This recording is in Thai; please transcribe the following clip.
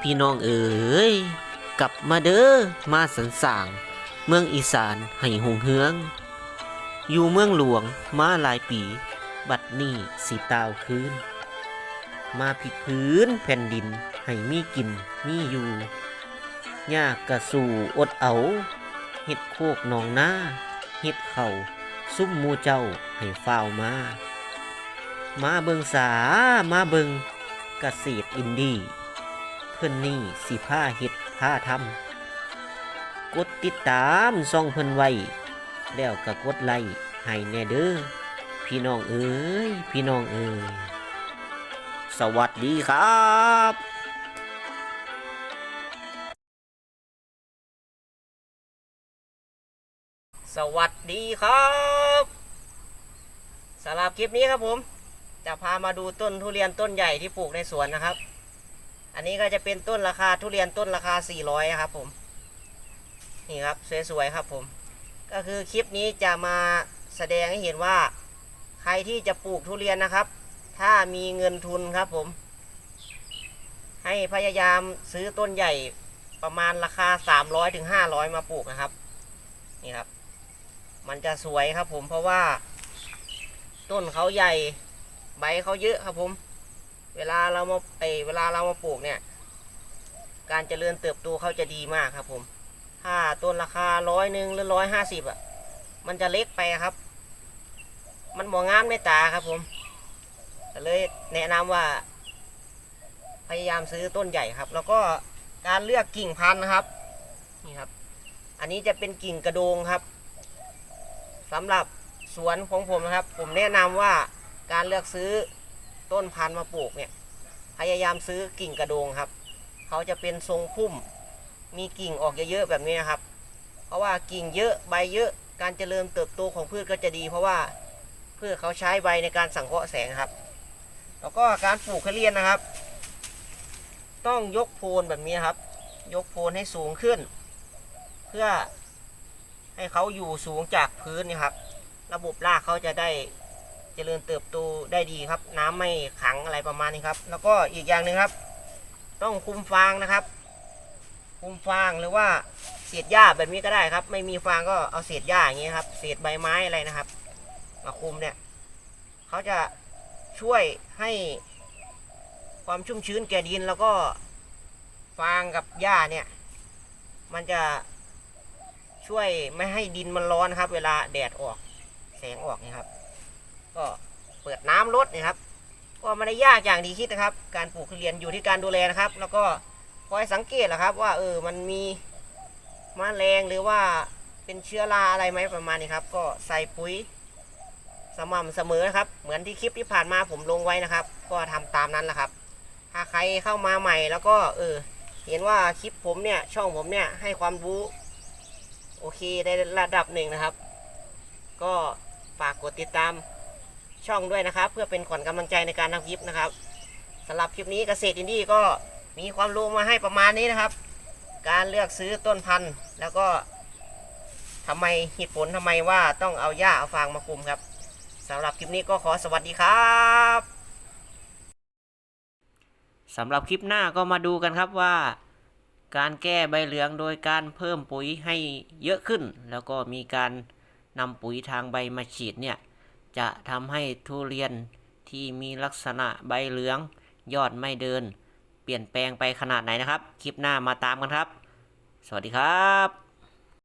พี่น้องเอ๋ยกลับมาเด้อมาสันสาง เมืองอีสานให้หงเฮือง อยู่เมืองหลวงมาหลายปี บัดนี้สีตาวคืน มาผิดพื้นแผ่นดินให้มีกินมีอยู่ยากกระสู่อดเอาเฮ็ดโคกหนองหน้าเฮ็ดเข่าซุ่มมูเจ้าให้ฝ้าวมา มาเบิงสามาเบิงเกษตรอินดี้ เพื่อนนี่สิผ้าเฮ็ดผ้าทำกดติดตามซ่องเพิ่นไว้ แล้วก็กดไลค์ให้แน่เด้อพี่น้องเอ้ย พี่น้องเอ้ย สวัสดีครับสวัสดีครับสำหรับคลิปนี้ครับผม จะพามาดูต้นทุเรียนต้นใหญ่ที่ปลูกในสวนนะครับ อันนี้ก็จะเป็นต้นราคาทุเรียนต้นราคา 400ครับผม นี่ครับสวยๆครับผม ก็คือคลิปนี้จะมาแสดงให้เห็นว่า ใครที่จะปลูกทุเรียนนะครับ ถ้ามีเงินทุนครับผม ให้พยายามซื้อต้นใหญ่ประมาณราคา 300ถึง500 มาปลูกนะครับ นี่ครับ มันจะสวยครับผมเพราะว่า ต้นเขาใหญ่ ใบเขาเยอะครับผม เวลาเรามาเอเวลาเรามาปลูกเนี่ย การเจริญเติบโตเขาจะดีมากครับผม ถ้าต้นราคาร้อยหนึ่งหรือร้อยห้าสิบอะ มันจะเล็กไปครับ มันมองงามในตาครับผมก็เลยแนะนำว่า พยายามซื้อต้นใหญ่ครับ แล้วก็การเลือกกิ่งพันธุ์นะครับ นี่ครับ อันนี้จะเป็นกิ่งกระโดงครับสำหรับสวนของผมนะครับ ผมแนะนำว่าการเลือกซื้อ ต้นพันธุ์มาปลูกเนี่ยพยายามซื้อกิ่งกระโดงครับ เขาจะเป็นทรงพุ่ม มีกิ่งออกเยอะๆแบบนี้นครับ เพราะว่ากิ่งเยอะใบเยอะการเจริญเติบโตของพืชก็จะดี เพราะว่าพืชเขาใช้ใบในการสังเคราะห์แสงครับ แล้วก็การปลูกทุเรียนนะครับ ต้องยกโพนแบบนี้ครับ ยกโพนให้สูงขึ้น เพื่อให้เขาอยู่สูงจากพื้นนี่ครับ ระบบรากเขาจะได้ เจริญเติบโตได้ดีครับ น้ำไม่ขังอะไรประมาณนี้ครับ แล้วก็อีกอย่างหนึ่งครับ ต้องคุมฟางนะครับ คุมฟางหรือว่าเศษหญ้าแบบนี้ก็ได้ครับ ไม่มีฟางก็เอาเศษหญ้าอย่างนี้ครับ เศษใบไม้อะไรนะครับ มาคุมเนี่ยเขาจะช่วยให้ความชุ่มชื้นแก่ดินแล้วก็ฟางกับหญ้าเนี่ย มันจะช่วยไม่ให้ดินมันร้อนครับ เวลาแดดออกแสงออกนี่ครับ ก็เปิดน้ำลดนะครับ ก็ไม่ได้ยากอย่างที่คิดนะครับ การปลูกทุเรียนอยู่ที่การดูแลนะครับ แล้วก็คอยสังเกตนะครับ ว่าเออมันมีมแมลงหรือว่าเป็นเชื้อราอะไรไหมประมาณนี้ครับ ก็ใส่ปุ๋ยสม่ำเสมอนะครับ เหมือนที่คลิปที่ผ่านมาผมลงไว้นะครับ ก็ทำตามนั้นแหละครับ ถ้าใครเข้ามาใหม่แล้วก็เออเห็นว่าคลิปผมเนี่ยช่องผมเนี่ยให้ความรู้โอเคในระดับหนึ่งนะครับ ก็ฝากกดติดตาม ช่องด้วยนะครับ เพื่อเป็นขวัญกำลังใจในการทำคลิปนะครับสำหรับคลิปนี้เกษตรอินดี้ก็มีความรู้มาให้ประมาณนี้นะครับ การเลือกซื้อต้นพันธุ์แล้วก็ทำไมเหตุผลทำไมว่าต้องเอาหญ้าเอาฟางมาคุมครับสำหรับคลิปนี้ก็ขอสวัสดีครับสำหรับคลิปหน้าก็มาดูกันครับว่า การแก้ใบเหลืองโดยการเพิ่มปุ๋ยให้เยอะขึ้น แล้วก็มีการนำปุ๋ยทางใบมาฉีดเนี่ย จะทำให้ทุเรียนที่มีลักษณะใบเหลือง ยอดไม่เดิน เปลี่ยนแปลงไปขนาดไหนนะครับ คลิปหน้ามาตามกันครับ สวัสดีครับ